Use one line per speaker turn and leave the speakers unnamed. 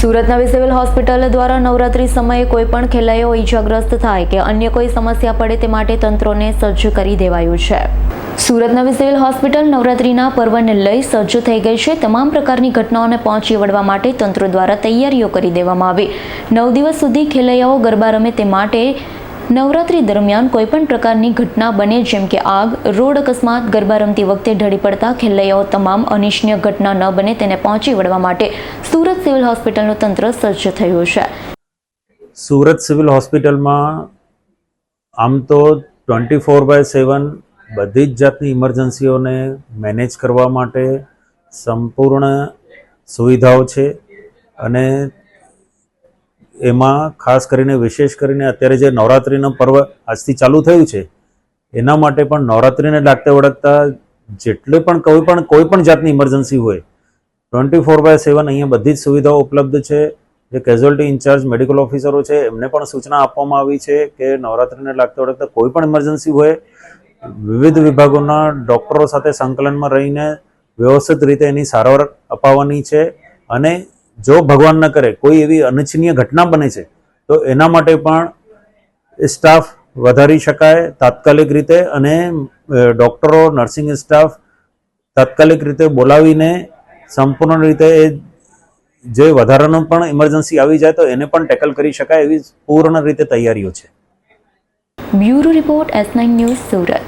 સુરત નવી civil hospital દ્વારા નવરાત્રી સમયે કોઈ પણ ખેલૈયાઓ ઈજાગ્રસ્ત થાય કે અન્ય કોઈ સમસ્યા પડે તે માટે તંત્રોને સજ્જ કરી દેવાયું છે. સુરત નવી સિવિલ હોસ્પિટલ નવરાત્રીના પર્વને લઈ સજ્જ થઈ ગઈ છે. તમામ પ્રકારની ઘટનાઓને પહોંચી વળવા માટે તંત્ર દ્વારા તૈયારીઓ કરી દેવામાં આવી. નવ દિવસ સુધી ખેલૈયાઓ ગરબા રમે તે માટે નવરાત્રી દરમિયાન કોઈપણ પ્રકારની ઘટના બને જેમ કે આગ, રોડ અકસ્માત, ગરબા રમતી વખતે ઢળી પડતા ખેલૈયાઓ તમામ અનિચ્છનીય ઘટના ન બને તેને પહોંચી વળવા માટે સુરત સિવિલ હોસ્પિટલનું તંત્ર સજ્જ થયું છે.
સુરત સિવિલ હોસ્પિટલમાં આમ તો ટ્વેન્ટી ફોર બાય સેવન બધી જ જાતની ઇમરજન્સીઓને મેનેજ કરવા માટે સંપૂર્ણ સુવિધાઓ છે અને એમાં ખાસ કરીને, વિશેષ કરીને અત્યારે જે નવરાત્રિનું પર્વ આજથી ચાલુ થયું છે, એના માટે પણ નવરાત્રિને લાગતા વળગતા જેટલી પણ કોઈ પણ કોઈ પણ જાતની ઇમરજન્સી હોય ટ્વેન્ટી ફોર બાય સેવન અહીંયા બધી જ સુવિધાઓ ઉપલબ્ધ છે. જે કેઝ્યુઅલ્ટી ઇન્ચાર્જ મેડિકલ ઓફિસરો છે, એમને પણ સૂચના આપવામાં આવી છે કે નવરાત્રિને લાગતા વળગતા કોઈ પણ ઇમરજન્સી હોય, વિવિધ વિભાગોના ડૉક્ટરો સાથે સંકલનમાં રહીને વ્યવસ્થિત રીતે એની સારવાર અપાવવાની છે અને જો ભગવાન ન કરે, કોઈ એવી અનિચ્છનીય ઘટના બને છે, તો એના માટે પણ સ્ટાફ વધારી શકાય તાત્કાલિક રીતે અને ડૉક્ટરો નર્સિંગ સ્ટાફ તાત્કાલિક રીતે બોલાવીને સંપૂર્ણ રીતે એ જે વધારાનો પણ ઇમરજન્સી આવી જાય તો એને પણ ટેકલ કરી શકાય એવી પૂર્ણ રીતે તૈયારીઓ છે.
Bureau report S nine news Surat.